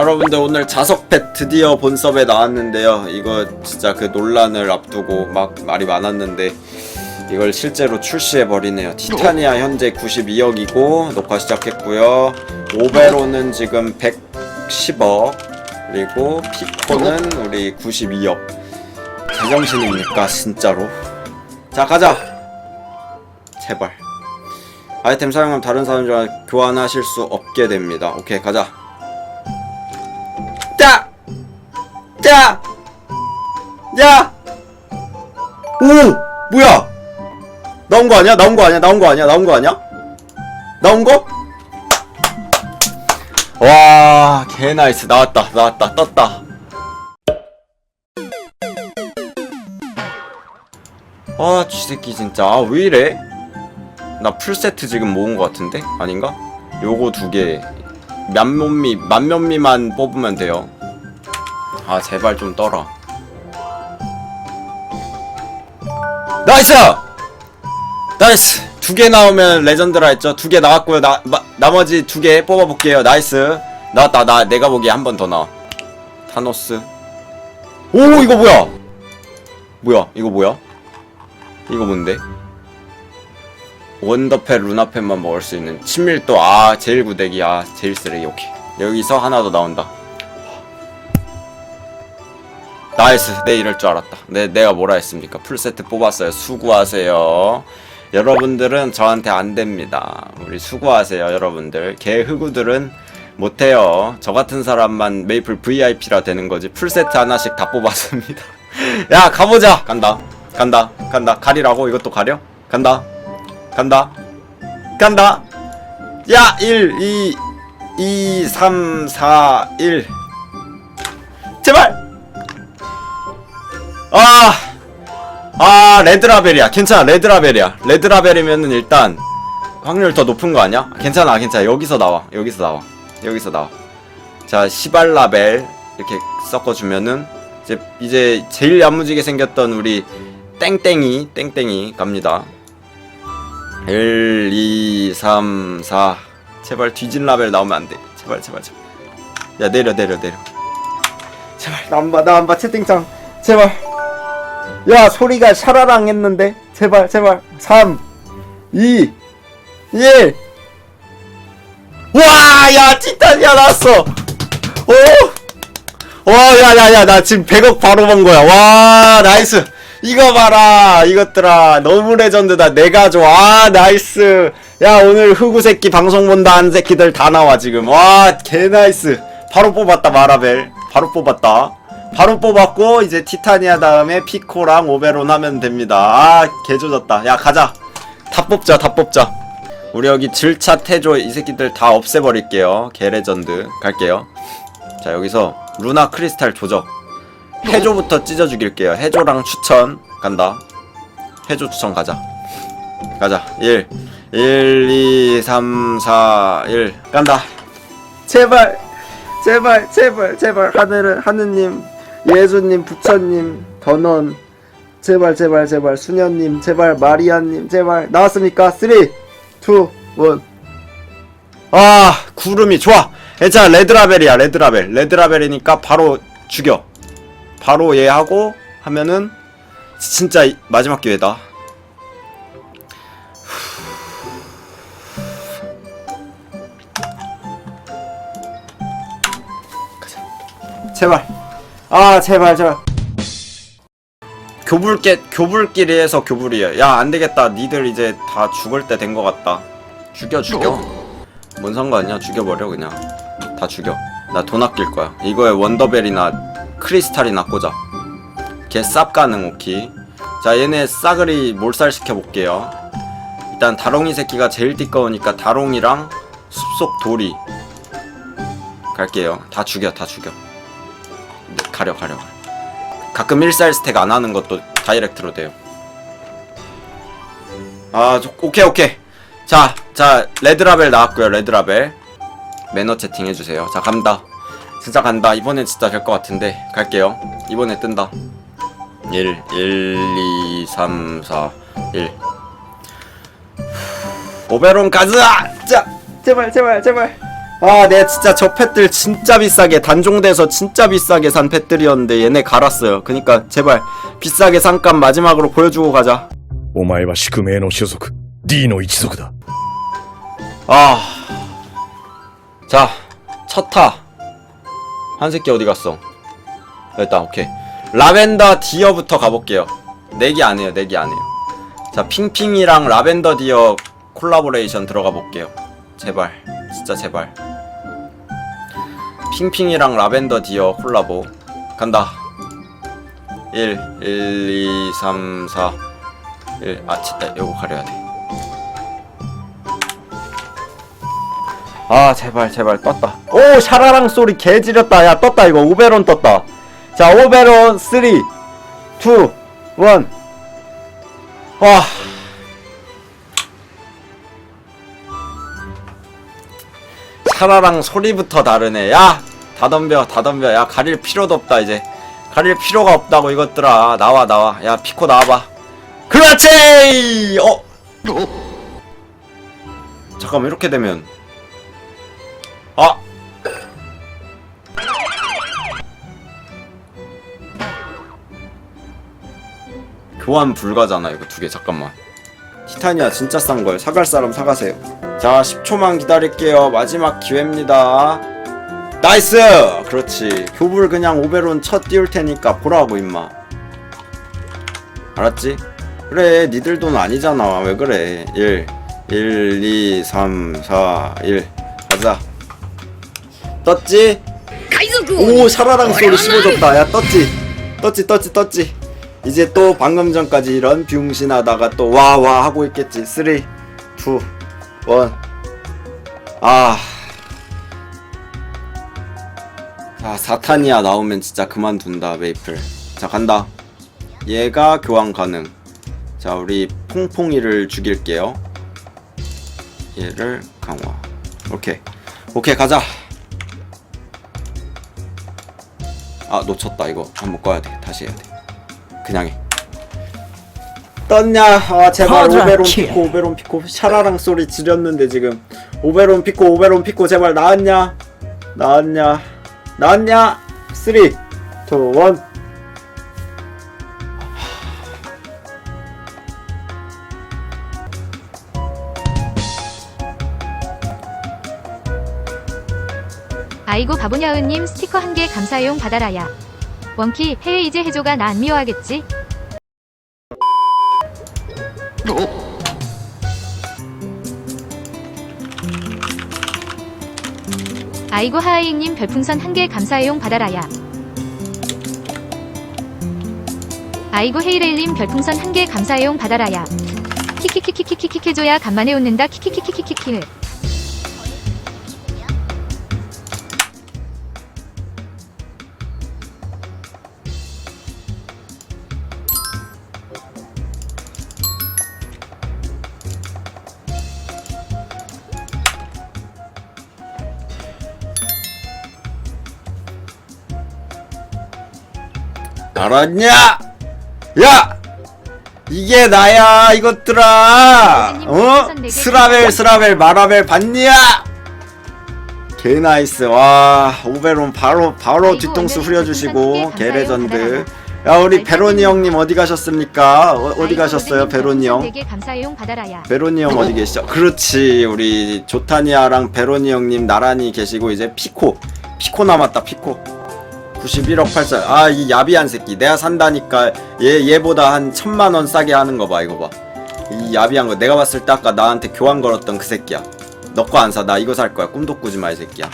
자 여러분들 오늘 자석펫 드디어 본섭에 나왔는데요. 이거 진짜 그 논란을 앞두고 막 말이 많았는데 이걸 실제로 출시해버리네요. 티타니아 현재 92억이고 녹화 시작했고요. 오베로는 지금 110억 그리고 피코는 우리 92억. 제정신입니까 진짜로? 자 가자! 제발. 아이템 사용하면 다른 사람들과 교환하실 수 없게 됩니다. 오케이 가자 야! 야! 오! 뭐야? 나온 거 아니야? 나온 거 아니야? 나온 거 아니야? 나온 거 아니야? 나온 거? 와, 개 나이스. 나왔다. 나왔다. 떴다. 아, 쥐새끼 진짜. 아, 왜 이래? 나 풀세트 지금 모은 거 같은데? 아닌가? 요거 두 개. 만면미, 만면미만 뽑으면 돼요. 아, 제발 좀 떠라. 나이스! 나이스! 두 개 나오면 레전드라 했죠? 두 개 나왔고요. 나, 마, 나머지 두 개 뽑아볼게요. 나이스. 나왔다. 나, 내가 보기에 한 번 더 나와. 타노스. 오, 이거 뭐야? 뭐야? 이거 뭐야? 이거 뭔데? 원더펫 루나펫만 먹을 수 있는 친밀도 아 제일 구데기 아 제일 쓰레기 오케이 여기서 하나 더 나온다 나이스. 내 이럴 줄 알았다. 내, 내가 뭐라 했습니까? 풀세트 뽑았어요. 수고하세요. 여러분들은 저한테 안 됩니다. 우리 수고하세요 여러분들. 개 흑우들은 못해요. 저 같은 사람만 메이플 VIP라 되는 거지 풀세트 하나씩 다 뽑았습니다. 야 가보자. 간다. 간다. 간다. 가리라고? 이것도 가려? 간다. 간다. 간다. 야 1 2 2 3 4 1 제발 아, 아, 레드라벨이야. 괜찮아, 레드라벨이야. 레드라벨이면은 일단 확률 더 높은 거 아니야? 괜찮아, 괜찮아. 여기서 나와. 여기서 나와. 여기서 나와. 자, 시발라벨 이렇게 섞어주면은 이제 이제 제일 야무지게 생겼던 우리 땡땡이 땡땡이 갑니다. 1, 2, 3, 4 제발 뒤진 라벨 나오면 안 돼. 제발, 제발, 제발. 야, 내려, 내려, 내려. 제발, 나안 봐, 나안 봐, 채팅창. 제발. 야, 소리가 샤라랑 했는데. 제발, 제발. 3, 2, 1. 와, 야, 티타니아 나왔어. 오. 와, 야, 야, 야, 나 지금 100억 바로 번 거야. 와, 나이스. 이거 봐라, 이것들아. 너무 레전드다. 내가 좋아. 아, 나이스. 야, 오늘 흑우 새끼 방송 본다 한 새끼들 다 나와, 지금. 와, 개 나이스. 바로 뽑았다, 마라벨. 바로 뽑았다. 바로 뽑았고, 이제 티타니아 다음에 피코랑 오베론 하면 됩니다. 아, 개 조졌다. 야, 가자. 다 뽑자, 다 뽑자. 우리 여기 질차 태조 이 새끼들 다 없애버릴게요. 개 레전드. 갈게요. 자, 여기서 루나 크리스탈 조적. 해조부터 찢어 죽일게요. 해조랑 추천 간다. 해조 추천 가자. 가자. 1 1 2 3 4 1 간다. 제발. 제발 제발 제발 하늘은 하느님 예수님 부처님 더넌 제발 제발 제발 수녀님 제발 마리아님 제발 나왔습니까? 3 2 1 아, 구름이 좋아. 괜찮아. 레드라벨이야. 레드라벨. 레드라벨이니까 바로 죽여. 바로 얘 하고 하면은 진짜 이- 마지막 기회다. 제발. 아, 제발. 교불께 교불끼리 해서 교불이야. 야, 안 되겠다. 니들 이제 다 죽을 때 된 것 같다. 죽여, 죽여. 뭔 상관이야? 죽여버려 그냥. 다 죽여. 나 돈 아낄 거야. 이거에 원더벨이나 크리스탈이나 꽂아. 걔 쌉 가능 오키. 자 얘네 싸그리 몰살 시켜 볼게요. 일단 다롱이 새끼가 제일 띠꺼우니까 다롱이랑 숲속 도리 갈게요. 다 죽여 다 죽여. 네, 가려 가려. 가끔 1살 스택 안 하는 것도 다이렉트로 돼요. 아 저- 오케이 오케이. 자, 자, 레드라벨 나왔고요, 레드라벨. 매너 채팅 해주세요. 자, 간다. 진짜 간다. 이번엔 진짜 될 것 같은데. 갈게요. 이번에 뜬다. 1, 1, 2, 3, 4, 1. 오베론 가즈아! 자! 제발, 제발, 제발. 아, 내 진짜 저 펫들 진짜 비싸게 단종돼서 진짜 비싸게 산 펫들이었는데 얘네 갈았어요. 그니까 제발 비싸게 산 값 마지막으로 보여주고 가자. お前は宿命の種族 D の一族だ 아, 자, 첫 타. 한 새끼 어디 갔어? 일단 오케이. 라벤더 디어부터 가볼게요. 내기 안 해요, 내기 안 해요. 자, 핑핑이랑 라벤더 디어 콜라보레이션 들어가 볼게요. 제발, 진짜 제발. 핑핑이랑 라벤더 디어 콜라보 간다. 1, 1, 2, 3, 4, 1. 아, 진짜 요거 가려야 돼. 아 제발 제발 떴다 오 샤라랑 소리 개 지렸다 야 떴다 이거 오베론 떴다 자 오베론 3 2 1 와. 샤라랑 소리부터 다르네. 야 다 덤벼 다 덤벼. 야 가릴 필요도 없다 이제. 가릴 필요가 없다고 이것들아. 나와 나와. 야 피코 나와봐. 그렇지! 어? 잠깐만 이렇게 되면. 아! 교환 불가잖아 이거 두 개. 잠깐만. 티타니아 진짜 싼 걸. 사갈 사람 사가세요 자 10초만 기다릴게요. 마지막 기회입니다. 나이스! 그렇지. 교불 그냥 오베론 첫 띄울 테니까 보라고 임마. 알았지? 그래 니들 돈 아니잖아. 왜 그래? 1 1 2 3 4 1 가자. 떴지? 오 샤라랑 소리 씹어줬다. 야 떴지? 떴지 떴지 떴지. 이제 또 방금 전까지 이런 병신하다가 또 와와 하고 있겠지. 3 2 1 아. 아, 사타니아 나오면 진짜 그만둔다, 메이플. 자, 간다. 얘가 교환 가능. 자, 우리 퐁퐁이를 죽일게요. 얘를 강화. 오케이. 오케이, 가자. 아, 놓쳤다, 이거. 한번 꺼야 돼. 다시 해야 돼. 그냥 해. 떴냐? 아, 제발 오베론 킬. 피코, 오베론 피코. 샤라랑 소리 지렸는데, 지금. 오베론 피코, 오베론 피코, 제발 나왔냐? 나왔냐? 나왔냐? 3, 2, 1. 아이고 바보냐은님 스티커 한 개 감사용 받아라야. 원키 해외 이제 해줘가 나 안 미워하겠지? 아이고 하하이님 별풍선 한 개 감사용 받아라야. 아이고 헤이레일님 별풍선 한 개 감사용 받아라야. 키키키키키키키 해줘야 간만에 웃는다 키키키키키키키. 알았냐? 야! 이게 나야, 이것들아! 어? 스라벨, 스라벨, 마라벨 봤냐? 개 나이스. 와, 오베론 바로, 바로 뒤통수 후려주시고, 별풍선 개개 레전드. 감사해요. 야, 우리 베로니 형님 어디 가셨습니까? 어, 아이고, 가셨어요, 베로니 형? 베로니 형 어디 계시죠? 그렇지 우리 조타니아랑 베로니 형님 나란히 계시고 이제 피코 피코 남았다 피코 91억 8천 아 이 야비한 새끼. 내가 산다니까 얘 얘보다 한 천만 원 싸게 하는 거 봐 이거 봐이 야비한 거. 내가 봤을 때 아까 나한테 교환 걸었던 그 새끼야. 너 거 안 사. 나 이거 살 거야. 꿈도 꾸지 마 이 새끼야.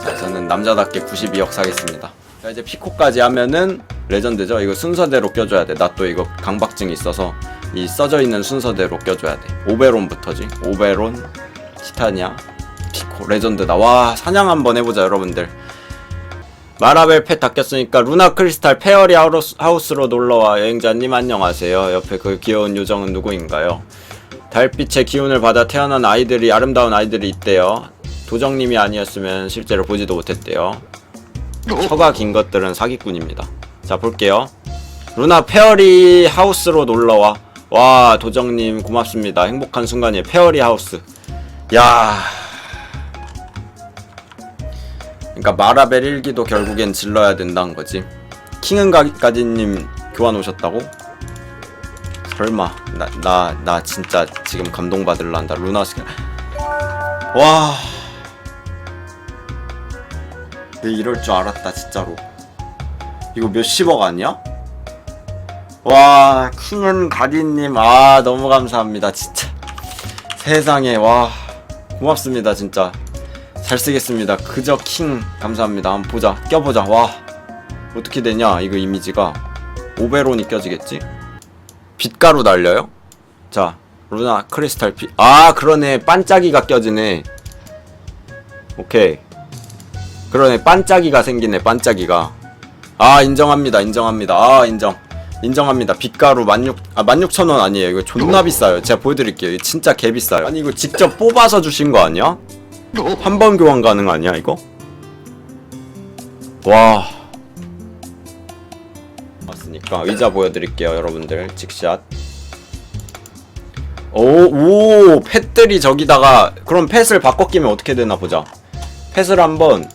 자 저는 남자답게 92억 사겠습니다. 자 이제 피코까지 하면은 레전드죠? 이거 순서대로 껴줘야 돼. 나 또 이거 강박증이 있어서 이 써져 있는 순서대로 껴줘야 돼. 오베론부터지. 오베론 티타니아 피코. 레전드다. 와 사냥 한번 해보자 여러분들 마라벨 펫 닦였으니까 루나 크리스탈 페어리 하우스, 하우스로 놀러와 여행자님 안녕하세요 옆에 그 귀여운 요정은 누구인가요 달빛의 기운을 받아 태어난 아이들이 아름다운 아이들이 있대요 도정님이 아니었으면 실제로 보지도 못했대요 혀가 긴 것들은 사기꾼입니다. 자, 볼게요. 루나 페어리 하우스로 놀러와. 와, 도정님 고맙습니다. 행복한 순간이에요. 페어리 하우스. 야 그러니까 마라벨 1기도 결국엔 질러야 된다는 거지. 킹은 가기님 교환 오셨다고? 설마 나 나 나 진짜 지금 감동 받을란다 루나 스 와. 내 이럴 줄 알았다 진짜로. 이거 몇십억 아니야? 와 킹은 가디님 아 너무 감사합니다 진짜 세상에 와 고맙습니다 진짜 잘 쓰겠습니다. 그저 킹. 감사합니다. 한번 보자. 껴보자. 와. 어떻게 되냐 이거 이미지가. 오베론이 껴지겠지? 빛가루 날려요? 자 루나 크리스탈 빛아 그러네. 반짝이가 껴지네. 오케이. 그러네. 반짝이가 생기네 반짝이가. 아 인정합니다. 인정합니다. 아 인정. 인정합니다. 빛가루 16, 아 16,000원 아니에요. 이거 존나 비싸요. 제가 보여드릴게요. 이거 진짜 개 비싸요. 아니 이거 직접 뽑아서 주신 거 아니야? 한 번 교환 가능 아니야 이거? 와 맞으니까 의자 보여드릴게요 여러분들 직샷 오오 펫들이 저기다가 그럼 펫을 바꿔 끼면 어떻게 되나 보자 펫을 한번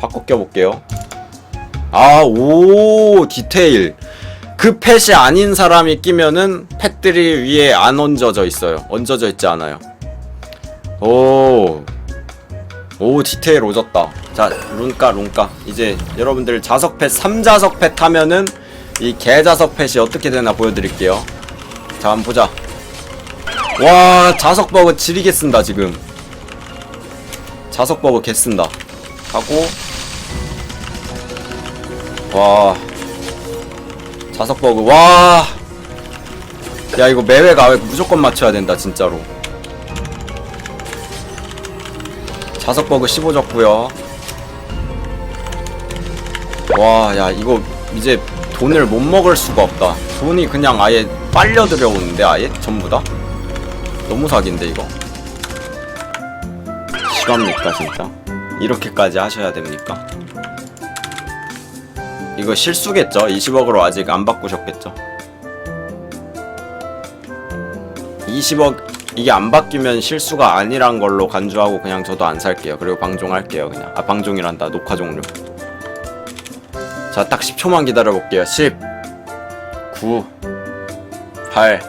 바꿔 껴볼게요 아, 오, 디테일. 그 펫이 아닌 사람이 끼면은 펫들이 위에 안 얹어져 있어요. 얹어져 있지 않아요. 오. 오, 디테일 오졌다. 자, 룬까, 룬까. 이제 여러분들 자석 펫, 3자석 펫 하면은 이 개자석 펫이 어떻게 되나 보여드릴게요. 자, 한번 보자. 와, 자석 버그 지리게 쓴다, 지금. 자석 버그 개 쓴다. 하고, 와 자석 버그 와야 이거 매회가 무조건 맞춰야 된다 진짜로 자석 버그 15졌고요 와 야 이거 이제 돈을 못 먹을 수가 없다 돈이 그냥 아예 빨려 들어오는데 아예 전부 다 너무 사기인데 이거 실합니까 진짜 이렇게까지 하셔야 됩니까? 이거 실수겠죠? 20억으로 아직 안 바꾸셨겠죠? 20억 이게 안 바뀌면 실수가 아니란 걸로 간주하고 그냥 저도 안 살게요. 그리고 방종할게요. 그냥 아 방종이란다. 녹화 종료. 자, 딱 10초만 기다려 볼게요. 10 9 8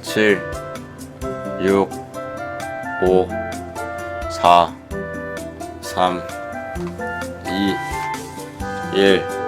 7 6 5 4 3 2 1